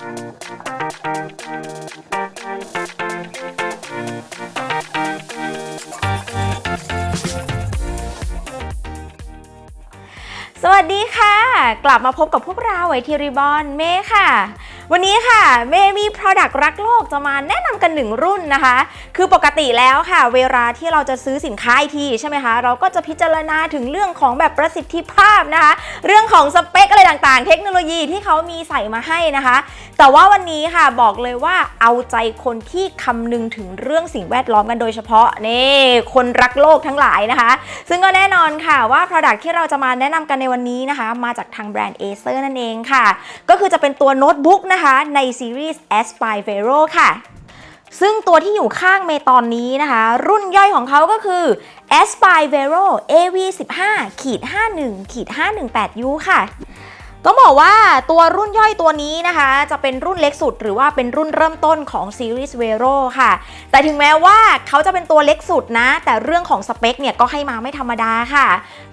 สวัสดีค่ะ กลับมาพบกับพวกเราไอทีรีบอนเม่ค่ะ วันนี้ค่ะเมมี Product รักโลกจะมาแนะนำกันหนึ่งรุ่นนะคะ คือปกติแล้วค่ะ เวลาที่เราจะซื้อสินค้าไอทีใช่ไหมคะ เราก็จะพิจารณาถึงเรื่องของแบบประสิทธิภาพนะคะ เรื่องของสเปคอะไรต่างๆ เทคโนโลยีที่เขามีใส่มาให้นะคะ แต่ว่าวันนี้ค่ะบอกเลยว่าเอาใจคนที่คำนึงถึงเรื่องสิ่งแวดล้อมกันโดยเฉพาะนี่คนรักโลกทั้งหลายนะคะ ซึ่งก็แน่นอนค่ะว่า Product ที่เราจะมาแนะนำกันในวันนี้นะคะ มาจากทางแบรนด์ Acer นั่นเองค่ะ ก็คือจะเป็นตัวโน้ตบุ๊กนะคะในซีรีส์ Aspire Vero ค่ะ ซึ่งตัวที่อยู่ข้างเมตอนนี้นะคะ รุ่นย่อยของเขาก็คือ Aspire Vero AV 15 51 518U ค่ะ ต้องบอกว่าตัวรุ่นย่อยตัวนี้นะคะ จะเป็นรุ่นเล็กสุด หรือว่าเป็นรุ่นเริ่มต้นของซีรีส์ Vero ค่ะ แต่ถึงแม้ว่าเขาจะเป็นตัวเล็กสุดนะ แต่เรื่องของสเปคเนี่ยก็ให้มาไม่ธรรมดาค่ะ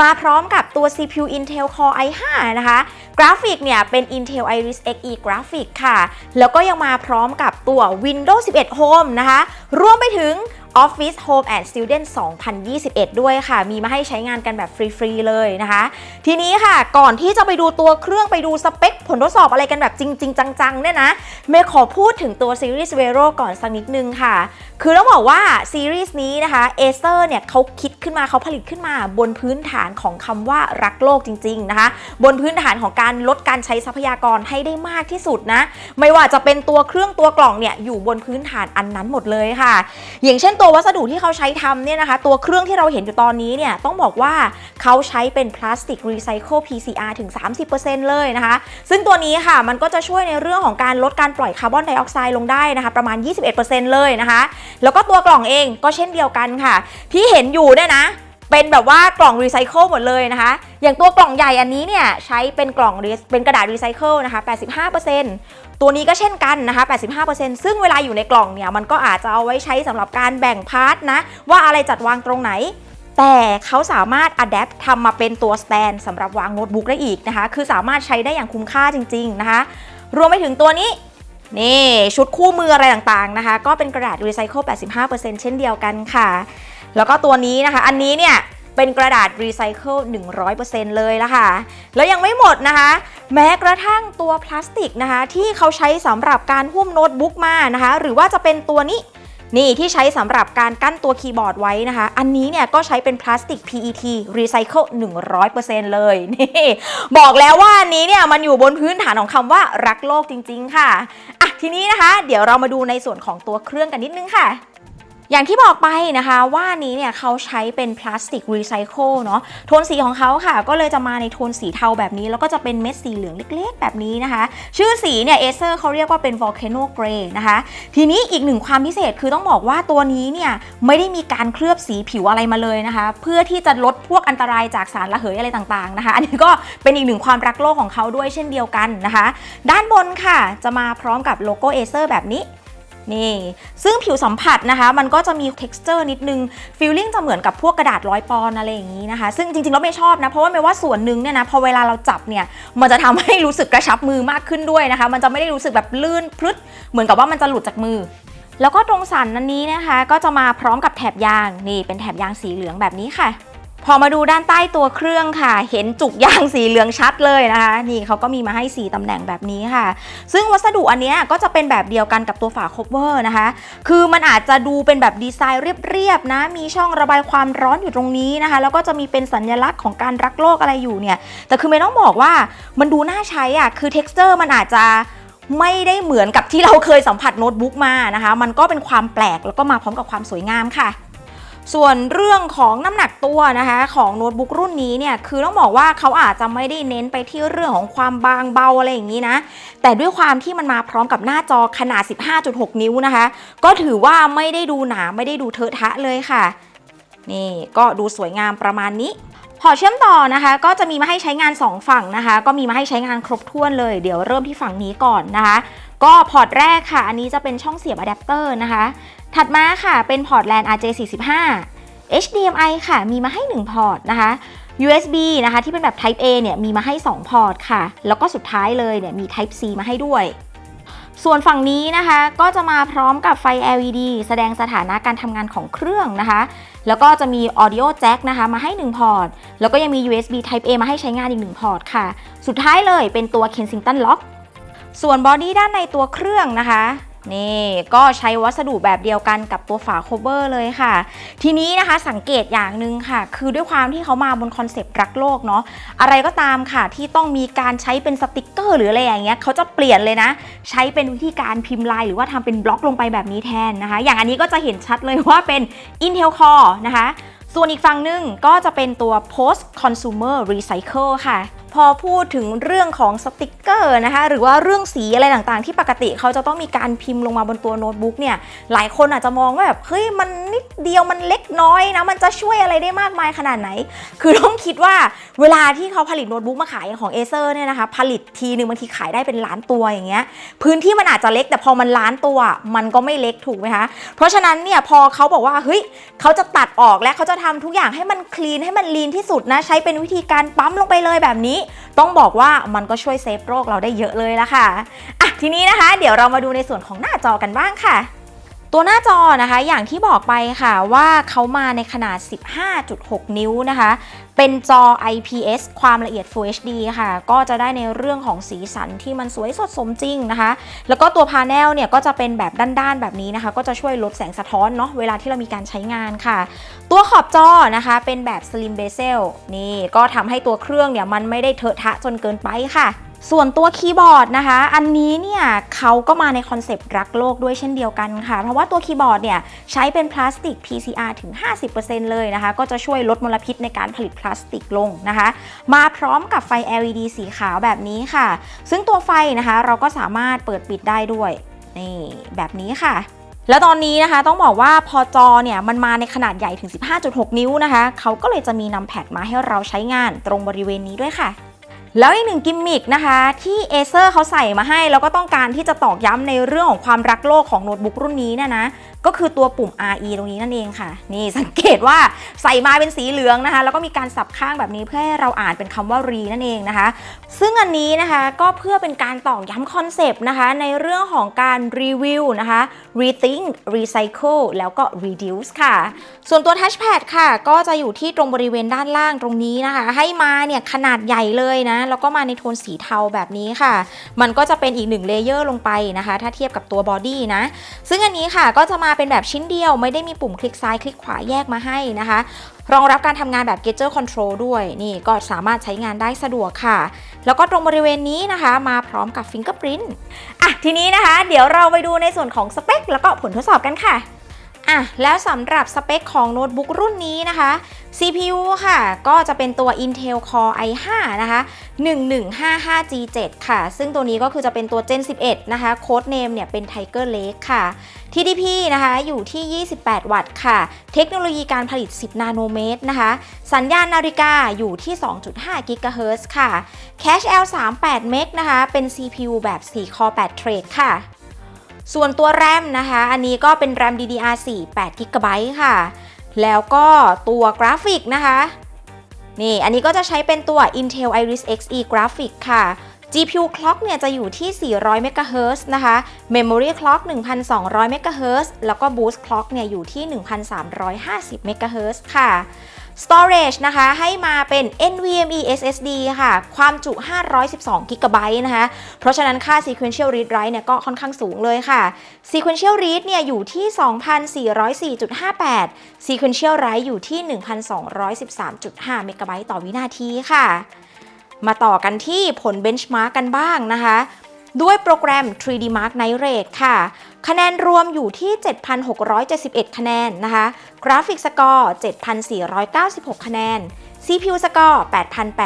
มาพร้อมกับตัว CPU Intel Core i5 นะคะ กราฟิกเนี่ยเป็น Intel Iris Xe Graphic ค่ะ แล้วก็ยังมาพร้อมกับตัว Windows 11 Home นะคะ รวมไปถึง Office Home and Student 2021 ด้วยค่ะ มีมาให้ใช้งานกันแบบฟรี ๆ เลยนะคะ ทีนี้ค่ะ ก่อนที่จะไปดูตัวเครื่องไปดูสเปคผลทดสอบอะไรกันแบบจริง ๆ จัง ๆ เนี่ยนะ เมย์ขอพูดถึงตัวซีรีส์ Vero ก่อนสักนิดนึงค่ะ คือต้องบอกว่าซีรีส์นี้นะคะ Acer เนี่ยเขาคิดขึ้นมาเขาผลิตขึ้นมาบนพื้นฐานของคำว่ารักโลกจริงๆนะคะบนพื้นฐานของการลดการใช้ทรัพยากรให้ได้มากที่สุดนะไม่ว่าจะเป็นตัวเครื่องตัวกล่องเนี่ยอยู่บนพื้นฐานอันนั้นหมดเลยค่ะ อย่างเช่นตัววัสดุที่เขาใช้ทำเนี่ยนะคะตัวเครื่องที่เราเห็นอยู่ตอนนี้เนี่ยต้องบอกว่าเขาใช้เป็นพลาสติกรีไซเคิล PCR ถึง 30%เลยนะคะซึ่งตัวนี้ค่ะมันก็จะช่วยในเรื่องของการลดการปล่อยคาร์บอนไดออกไซด์ลงได้นะคะประมาณ 21%เลยนะคะแล้วก็ตัวกล่องเองก็เช่นเดียวกันค่ะ ที่เห็นอยู่เนี่ยนะ เป็นแบบว่ากล่องรีไซเคิลหมดเลยนะคะ อย่างตัวกล่องใหญ่อันนี้เนี่ยใช้เป็นกล่องเป็นกระดาษรีไซเคิลนะคะ 85%ตัวนี้ก็เช่นกันนะคะ 85%ซึ่งเวลาอยู่ในกล่องเนี่ยมันก็อาจจะเอาไว้ใช้สำหรับการแบ่งพาร์ทนะว่าอะไรจัดวางตรงไหนแต่เขาสามารถอัดแอปทำมาเป็นตัวสแตนสำหรับวางโน้ตบุ๊กได้อีกนะคะ คือสามารถใช้ได้อย่างคุ้มค่าจริง ๆ นะคะ รวมไปถึงตัวนี้ นี่ชุดคู่มืออะไรต่างๆนะคะ ก็เป็นกระดาษรีไซเคิล 85%เช่นเดียวกันค่ะ แล้วก็ตัวนี้นะคะ อันนี้เนี่ยเป็นกระดาษรีไซเคิล 100%เลยละค่ะ แล้วยังไม่หมดนะคะ แม้กระทั่งตัวพลาสติกนะคะ ที่เขาใช้สำหรับการหุ้มโน้ตบุ๊กมานะคะ หรือว่าจะเป็นตัวนี้นี่ที่ใช้สำหรับการกั้นตัวคีย์บอร์ดไว้นะคะ อันนี้เนี่ยก็ใช้เป็นพลาสติก PET Recycle 100%เลยนี่บอกแล้วว่าอันนี้เนี่ยมันอยู่บนพื้นฐานของคำว่ารักโลกจริง ๆ ค่ะ ทีนี้นะคะ เดี๋ยวเรามาดูในส่วนของตัวเครื่องกันนิดนึงค่ะ อย่างที่บอกไปนะคะว่านนี้เนี่ยเขาใช้เป็นพลาสติกรีไซเคิลเนาะโทนสีของเขาค่ะ ก็เลยจะมาในโทนสีเทาแบบนี้ แล้วก็จะเป็นเม็ดสีเหลืองเล็กๆ แบบนี้นะคะ ชื่อสีเนี่ยเอเซอร์เขาเรียกว่าเป็น volcano gray นะคะ ทีนี้อีกหนึ่งความพิเศษคือต้องบอกว่าตัวนี้เนี่ยไม่ได้มีการเคลือบสีผิวอะไรมาเลยนะคะ เพื่อที่จะลดพวกอันตรายจากสารระเหยอะไรต่างๆนะคะ อันนี้ก็เป็นอีกหนึ่งความรักโลกของเขาด้วยเช่นเดียวกันนะคะ ด้านบนค่ะจะมาพร้อมกับโลโก้เอเซอร์แบบนี้ นี่ ซึ่งผิวสัมผัสนะคะ มันก็จะมี texture นิดนึง feeling จะเหมือนกับพวกกระดาษร้อยปอนอะไรอย่างนี้นะคะ ซึ่งจริงๆแล้วไม่ชอบนะ เพราะว่าไม่ว่าส่วนหนึ่งเนี่ยนะ พอเวลาเราจับเนี่ย มันจะทำให้รู้สึกกระชับมือมากขึ้นด้วยนะคะ มันจะไม่ได้รู้สึกแบบลื่นพลึด เหมือนกับว่ามันจะหลุดจากมือแล้วก็ตรงสันนั้นนี้นะคะ ก็จะมาพร้อมกับแถบยางนี่เป็นแถบยางสีเหลืองแบบนี้ค่ะ พอมาดูด้านใต้ตัวเครื่องค่ะ เห็นจุกยางสีเหลืองชัดเลยนะคะ นี่เขาก็มีมาให้ 4 ตำแหน่งแบบนี้ค่ะ ซึ่งวัสดุอันนี้ก็จะเป็นแบบเดียวกันกับตัวฝาคบเวอร์นะคะ คือมันอาจจะดูเป็นแบบดีไซน์เรียบๆนะ มีช่องระบายความร้อนอยู่ตรงนี้นะคะ แล้วก็จะมีเป็นสัญลักษณ์ของการรักโลกอะไรอยู่เนี่ย แต่คือไม่ต้องบอกว่ามันดูน่าใช้อะ คือ t e x t อร์มันอาจจะไม่ได้เหมือนกับที่เราเคยสัมผัสโน้ตบุ๊กมานะคะ มันก็เป็นความแปลกแล้วก็มาพร้อมกับความสวยงามค่ะ ส่วนเรื่องของน้ำหนักตัวนะคะของโน้ตบุ๊กรุ่นนี้เนี่ยคือต้องบอกว่าเขาอาจจะไม่ได้เน้นไปที่เรื่องของความบางเบาอะไรอย่างนี้นะ แต่ด้วยความที่มันมาพร้อมกับหน้าจอขนาด 15.6 นิ้วนะคะ ก็ถือว่าไม่ได้ดูหนาไม่ได้ดูเทอะทะเลยค่ะ นี่ก็ดูสวยงามประมาณนี้พอเชื่อมต่อนะคะ ก็จะมีมาให้ใช้งาน 2 ฝั่งนะคะ ก็มีมาให้ใช้งานครบถ้วนเลย เดี๋ยวเริ่มที่ฝั่งนี้ก่อนนะคะ ก็พอร์ตแรกค่ะ อันนี้จะเป็นช่องเสียบอะแดปเตอร์นะคะ ถัดมาค่ะเป็นพอร์ต LAN RJ45 HDMI ค่ะมีมาให้ 1 พอร์ตนะคะ USB นะคะที่เป็นแบบ Type A เนี่ยมีมาให้ 2 พอร์ตค่ะ แล้วก็สุดท้ายเลยเนี่ยมี Type C มาให้ด้วย ส่วนฝั่งนี้นะคะก็จะมาพร้อมกับไฟ LED แสดงสถานะการทำงานของเครื่องนะคะ แล้วก็จะมี audio jack นะคะมาให้ 1 พอร์ต แล้วก็ยังมี USB Type A มาให้ใช้งานอีก 1 พอร์ตค่ะ สุดท้ายเลยเป็นตัว Kensington Lock ส่วนบอดี้ด้านในตัวเครื่องนะคะนี่ก็ใช้วัสดุแบบเดียวกันกับตัวฝาโคเวอร์เลยค่ะ ทีนี้นะคะสังเกตอย่างหนึ่งค่ะ คือด้วยความที่เขามาบนคอนเซปต์รักโลกเนาะอะไรก็ตามค่ะที่ต้องมีการใช้เป็นสติกเกอร์ หรืออะไรอย่างเงี้ยเขาจะเปลี่ยนเลยนะ ใช้เป็นวิธีการพิมพ์ลายหรือว่าทำเป็นบล็อกลงไปแบบนี้แทนนะคะ อย่างอันนี้ก็จะเห็นชัดเลยว่าเป็น Intel Core นะคะ ส่วนอีกฝั่งหนึ่งก็จะเป็นตัว post consumer recycle ค่ะ พอพูดถึงเรื่องของสติกเกอร์นะคะหรือว่าเรื่องสีอะไรต่างๆ ที่ปกติเขาจะต้องมีการพิมพ์ลงมาบนตัวโน้ตบุ๊กเนี่ยหลายคนอาจจะมองว่าแบบเฮ้ยมันนิดเดียวมันเล็กน้อยนะมันจะช่วยอะไรได้มากมายขนาดไหน คือต้องคิดว่าเวลาที่เขาผลิตโน้ตบุ๊กมาขายอย่างของ Acer เนี่ยนะคะผลิตทีนึงบางทีขายได้เป็นล้านตัวอย่างเงี้ยพื้นที่มันอาจจะเล็กแต่พอมันล้านตัว มันก็ไม่เล็กถูกไหมคะเพราะฉะนั้นเนี่ยพอเขาบอกว่าเฮ้ยเขาจะตัดออกและเขาจะทำทุกอย่างให้มันคลีนให้มันลีนที่สุดนะใช้เป็นวิธีการปั๊มลงไปเลยแบบนี้ต้องบอกว่ามันก็ช่วยเซฟโรคเราได้เยอะเลยละค่ะอะทีนี้นะคะ เดี๋ยวเรามาดูในส่วนของหน้าจอกันบ้างค่ะ ตัวหน้าจอนะคะอย่างที่บอกไปค่ะว่าเขามาในขนาด 15.6 นิ้วนะคะ เป็นจอ IPS ความละเอียด Full HD ค่ะ ก็จะได้ในเรื่องของสีสันที่มันสวยสดสมจริงนะคะ แล้วก็ตัวพาเนลเนี่ยก็จะเป็นแบบด้านๆแบบนี้นะคะ ก็จะช่วยลดแสงสะท้อนเนาะเวลาที่เรามีการใช้งานค่ะ ตัวขอบจอนะคะเป็นแบบ Slim Bezel นี่ก็ทำให้ตัวเครื่องเนี่ยมันไม่ได้เถอะทะจนเกินไปค่ะ ส่วนตัวคีย์บอร์ดนะคะ อันนี้เนี่ยเขาก็มาในคอนเซปต์รักโลกด้วยเช่นเดียวกันค่ะ เพราะว่าตัวคีย์บอร์ดเนี่ยใช้เป็นพลาสติก PCR ถึง 50%เลยนะคะ ก็จะช่วยลดมลพิษในการผลิตพลาสติกลงนะคะ มาพร้อมกับไฟ LED สีขาวแบบนี้ค่ะ ซึ่งตัวไฟนะคะเราก็สามารถเปิดปิดได้ด้วยนี่แบบนี้ค่ะแล้วตอนนี้นะคะต้องบอกว่าพอจอเนี่ยมันมาในขนาดใหญ่ถึง 15.6 นิ้วนะคะ เขาก็เลยจะมีนำแพดมาให้เราใช้งานตรงบริเวณนี้ด้วยค่ะ แล้วอีกหนึ่งกิมมิกนะคะที่ Acer เขาใส่มาให้ แล้วก็ต้องการที่จะตอกย้ำในเรื่องของความรักโลกของโน้ตบุ๊กรุ่นนี้เนี่ยนะก็คือตัวปุ่ม RE ตรงนี้นั่นเองค่ะ นี่สังเกตว่าใส่มาเป็นสีเหลืองนะคะ แล้วก็มีการสับข้างแบบนี้เพื่อให้เราอ่านเป็นคำว่า re นั่นเองนะคะ ซึ่งอันนี้นะคะก็เพื่อเป็นการตอกย้ำคอนเซปต์นะคะ ในเรื่องของการรีวิวนะคะ rethink recycle แล้วก็ reduce ค่ะ ส่วนตัว touchpad ค่ะ ก็จะอยู่ที่ตรงบริเวณด้านล่างตรงนี้นะคะ ให้มาเนี่ยขนาดใหญ่เลยนะแล้วก็มาในโทนสีเทาแบบนี้ค่ะ มันก็จะเป็นอีกหนึ่งเลเยอร์ลงไปนะคะ ถ้าเทียบกับตัวบอดี้นะ ซึ่งอันนี้ค่ะก็จะมาเป็นแบบชิ้นเดียว ไม่ได้มีปุ่มคลิกซ้ายคลิกขวาแยกมาให้นะคะ รองรับการทำงานแบบ Gesture Control ด้วย นี่ก็สามารถใช้งานได้สะดวกค่ะ แล้วก็ตรงบริเวณนี้นะคะ มาพร้อมกับ Fingerprint อะทีนี้นะคะ เดี๋ยวเราไปดูในส่วนของสเปคแล้วก็ผลทดสอบกันค่ะอะแล้วสำหรับสเปคของโน้ตบุ๊กรุ่นนี้นะคะ CPU ค่ะ ก็จะเป็นตัว Intel Core i5 นะคะ 1155G7 ค่ะ ซึ่งตัวนี้ก็คือจะเป็นตัว Gen 11 นะคะ โค้ดเนมเนี่ยเป็น Tiger Lake ค่ะ TDP นะคะอยู่ที่ 28 วัตต์ค่ะ เทคโนโลยีการผลิต 10 นาโนเมตรนะคะ สัญญาณนาฬิกาอยู่ที่ 2.5 GHz ค่ะ Cache L 38เมกนะคะ เป็น CPU แบบ 4 Core 8 Thread ค่ะ ส่วนตัวแรมนะคะ อันนี้ก็เป็นแรม DDR4 8 GB ค่ะ แล้วก็ตัวกราฟิกนะคะ นี่อันนี้ก็จะใช้เป็นตัว Intel Iris Xe Graphic ค่ะ GPU clock เนี่ยจะอยู่ที่ 400 MHz นะคะ Memory clock 1,200 MHz แล้วก็ Boost clock เนี่ยอยู่ที่ 1,350 MHz ค่ะ Storage นะคะ ให้มาเป็น NVMe SSD ค่ะ ความจุ 512 GB นะคะ เพราะฉะนั้นค่า Sequential Read Write เนี่ยก็ค่อนข้างสูงเลยค่ะ Sequential Read เนี่ยอยู่ที่ 2,404.58 Sequential Write อยู่ที่ 1,213.5 MB ต่อวินาทีค่ะ มาต่อกันที่ผล Benchmark กันบ้างนะคะ ด้วยโปรแกรม 3D Mark Night Rate ค่ะ คะแนนรวมอยู่ที่ 7,671 คะแนนนะคะ กราฟิกสกอร์ 7,496 คะแนน CPU สกอร์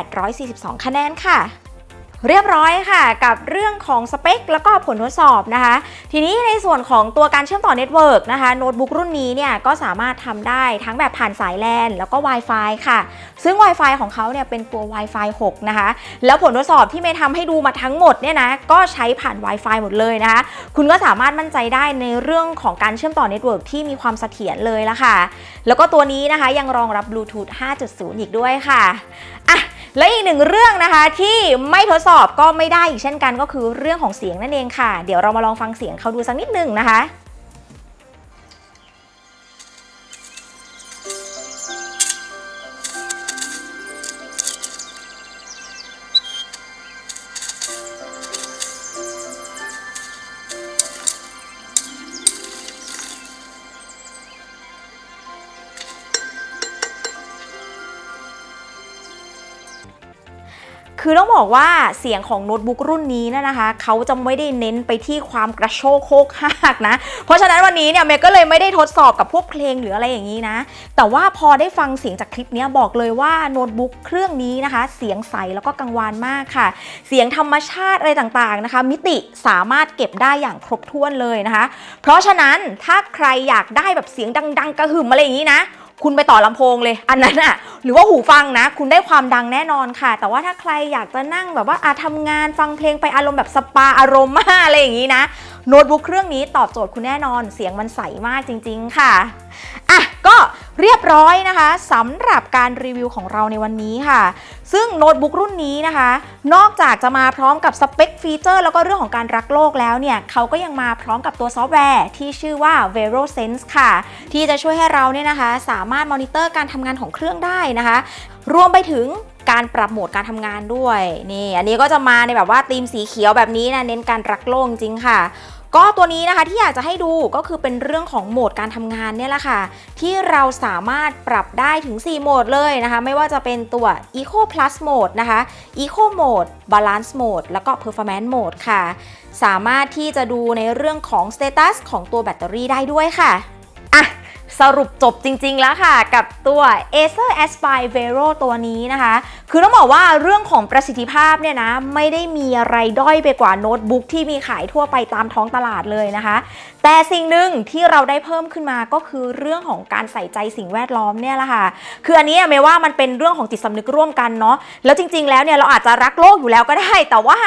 8,842 คะแนนค่ะ เรียบร้อยค่ะ กับเรื่องของสเปค แล้วก็ผลทดสอบนะคะ ทีนี้ในส่วนของตัวการเชื่อมต่อเน็ตเวิร์กนะคะโน้ตบุ๊กรุ่นนี้เนี่ยก็สามารถทำได้ทั้งแบบผ่านสายแลนแล้วก็ Wi-Fi ค่ะ ซึ่ง Wi-Fi ของเขาเนี่ยเป็นตัว Wi-Fi 6 นะคะ แล้วผลทดสอบที่เมย์ทำให้ดูมาทั้งหมดเนี่ยนะก็ใช้ผ่าน Wi-Fi หมดเลยนะคะ คุณก็สามารถมั่นใจได้ในเรื่องของการเชื่อมต่อเน็ตเวิร์กที่มีความเสถียรเลยละค่ะ แล้วก็ตัวนี้นะคะยังรองรับ Bluetooth 5.0 อีกด้วยค่ะอะ และอีกหนึ่งเรื่องนะคะที่ไม่ทดสอบก็ไม่ได้อีกเช่นกันก็คือเรื่องของเสียงนั่นเองค่ะ เดี๋ยวเรามาลองฟังเสียงเขาดูสักนิดหนึ่งนะคะ คือต้องบอกว่าเสียงของโน้ตบุ๊กรุ่นนี้นยนะคะเขาจะไม่ได้เน้นไปที่ความกระโชกโคกฮากนะ เพราะฉะนั้นวันนี้เนี่ยเมย์ก็เลยไม่ได้ทดสอบกับพวกเพลงหรืออะไรอย่างนี้นะ แต่ว่าพอได้ฟังเสียงจากคลิปนี้บอกเลยว่าโน้ตบุ๊กเครื่องนี้นะคะ เสียงใสแล้วก็กังวานมากค่ะ เสียงธรรมชาติอะไรต่างๆนะคะ มิติสามารถเก็บได้อย่างครบถ้วนเลยนะคะ เพราะฉะนั้นถ้าใครอยากได้แบบเสียงดัง ๆ กระหึ่มอะไรอย่างนี้นะ คุณไปต่อลำโพงเลย อันนั้นอะหรือว่าหูฟังนะ คุณได้ความดังแน่นอนค่ะ แต่ว่าถ้าใครอยากจะนั่งแบบว่าอาทำงานฟังเพลงไปอารมณ์แบบสปาอารมณ์มาอะไรอย่างนี้นะ โน้ตบุ๊กเครื่องนี้ตอบโจทย์คุณแน่นอน เสียงมันใสมากจริง ๆ ค่ะ อะก็เรียบร้อยนะคะสำหรับการรีวิวของเราในวันนี้ค่ะ ซึ่งโน้ตบุ๊กรุ่นนี้นะคะ นอกจากจะมาพร้อมกับสเปคฟีเจอร์ แล้วก็เรื่องของการรักโลกแล้วเนี่ยเขาก็ยังมาพร้อมกับตัวซอฟต์แวร์ที่ชื่อว่า VeroSense ค่ะ ที่จะช่วยให้เราเนี่ยนะคะ สามารถมอนิเตอร์การทำงานของเครื่องได้นะคะ รวมไปถึงการปรับโหมดการทำงานด้วยนี่อันนี้ก็จะมาในแบบว่าธีมสีเขียวแบบนี้นะเน้นการรักโลกจริงค่ะ ก็ตัวนี้นะคะที่อยากจะให้ดูก็คือเป็นเรื่องของโหมดการทำงานเนี่ยแหละค่ะ ที่เราสามารถปรับได้ถึง 4 โหมดเลยนะคะ ไม่ว่าจะเป็นตัว Eco Plus Mode นะคะ Eco Mode Balance Mode แล้วก็ Performance Mode ค่ะ สามารถที่จะดูในเรื่องของ Status ของตัวแบตเตอรี่ได้ด้วยค่ะอะ สรุปจบจริง ๆ แล้วค่ะ กับตัว Acer Aspire Vero ตัวนี้นะคะ คือต้องบอกว่าเรื่องของประสิทธิภาพเนี่ยนะ ไม่ได้มีอะไรด้อยไปกว่าโน้ตบุ๊กที่มีขายทั่วไปตามท้องตลาดเลยนะคะ แต่สิ่งหนึ่งที่เราได้เพิ่มขึ้นมาก็คือเรื่องของการใส่ใจสิ่งแวดล้อมเนี่ยแหละค่ะ คืออันนี้เมย์ว่ามันเป็นเรื่องของจิตสำนึกร่วมกันเนาะ แล้วจริง ๆ แล้วเนี่ยเราอาจจะรักโลกอยู่แล้วก็ได้ แต่ว่า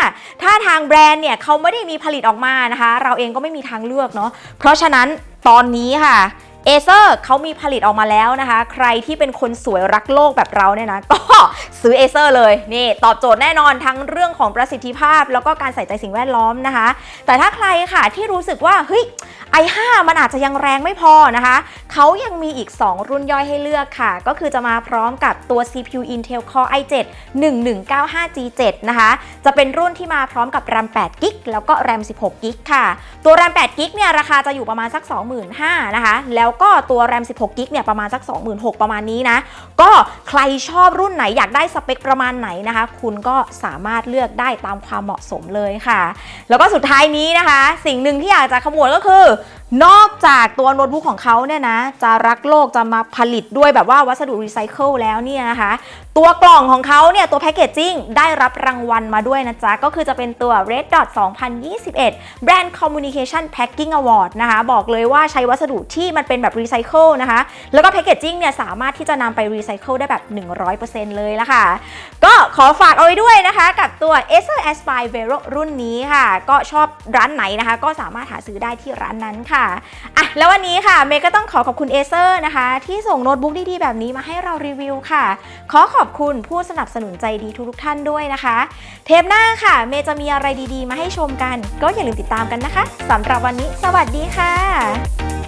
ถ้าทางแบรนด์เนี่ยเขาไม่ได้มีผลิตออกมานะคะ เราเองก็ไม่มีทางเลือกเนาะ เพราะฉะนั้นตอนนี้ค่ะ เอเซอร์เขามีผลิตออกมาแล้วนะคะ ใครที่เป็นคนสวยรักโลกแบบเราเนี่ยนะก็ซื้อเอเซอร์เลยนี่ตอบโจทย์แน่นอนทั้งเรื่องของประสิทธิภาพ แล้วก็การใส่ใจสิ่งแวดล้อมนะคะ แต่ถ้าใครค่ะที่รู้สึกว่าเฮ้ย i5 มันอาจจะยังแรงไม่พอนะคะเขายังมีอีก 2 รุ่นย่อยให้เลือกค่ะ ก็คือจะมาพร้อมกับตัว CPU Intel Core i7 1195G7 นะคะ จะเป็นรุ่นที่มาพร้อมกับ RAM 8 g b แล้วก็ RAM 16 g b ค่ะ ตัว RAM 8 g b เนี่ยราคาจะอยู่ประมาณสัก 25,000นะคะแล้วก็ตัว RAM 16 g b เนี่ยประมาณสัก 26,000 ประมาณนี้นะ ก็ใครชอบรุ่นไหนอยากได้สเปคประมาณไหนนะคะ คุณก็สามารถเลือกได้ตามความเหมาะสมเลยค่ะ แล้วก็สุดท้ายนี้นะคะ สิ่งหนึ่งที่อยากจะขมวดก็คือ นอกจากตัวโน้ตบุ๊กของเขาเนี่ยนะ จะรักโลกจะมาผลิตด้วยแบบว่าวัสดุรีไซเคิลแล้วเนี่ยนะคะ ตัวกล่องของเขาเนี่ย ตัวแพคเกจจิ้งได้รับรางวัลมาด้วยนะจ๊ะ ก็คือจะเป็นตัว Red Dot 2021 Brand Communication Packing Award นะคะ บอกเลยว่าใช้วัสดุที่มันเป็นแบบรีไซเคิลนะคะ แล้วก็แพคเกจจิ้งเนี่ย สามารถที่จะนำไปรีไซเคิลได้แบบ 100%เลยละค่ะ ก็ขอฝากเอาไว้ด้วยนะคะ กับตัว Acer Aspire Vero รุ่นนี้ค่ะ ก็ชอบร้านไหนนะคะ ก็สามารถหาซื้อได้ที่ร้านนั้นค่ะอะ แล้ววันนี้ค่ะเมย์ก็ต้องขอขอบคุณเอเซอร์นะคะ ที่ส่งโน้ตบุ๊กดีๆ แบบนี้มาให้เรารีวิวค่ะ ขอขอบคุณผู้สนับสนุนใจดีทุกๆท่านด้วยนะคะ เทปหน้าค่ะ เมย์จะมีอะไรดีๆ มาให้ชมกัน ก็อย่าลืมติดตามกันนะคะสำหรับวันนี้ สวัสดีค่ะ